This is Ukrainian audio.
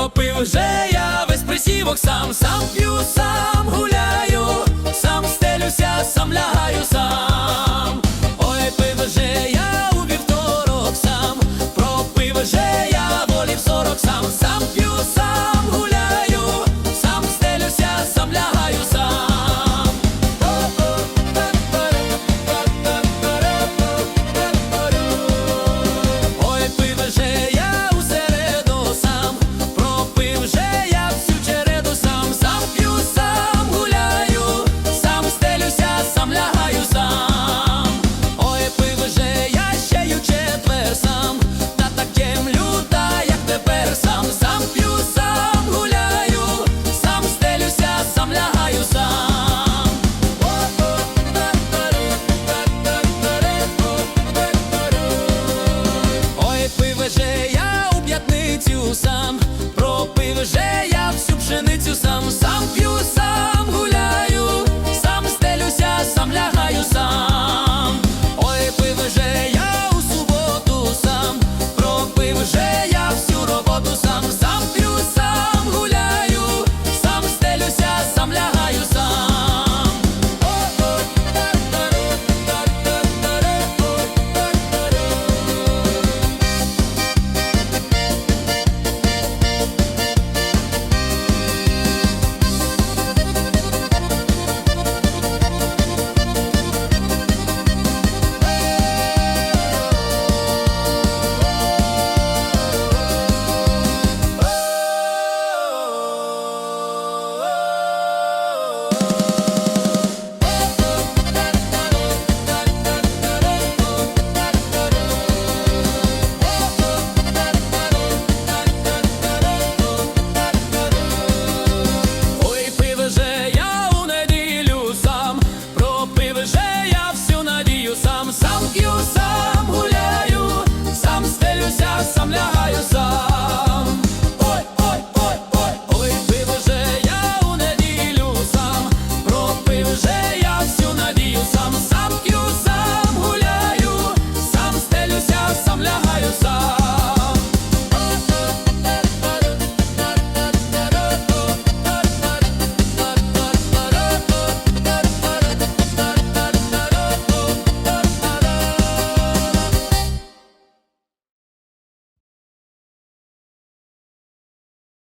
Давно пив вже я весь присівок, сам сам п'ю, сам гуляю, сам стелюся, сам лягаю сам. Ohio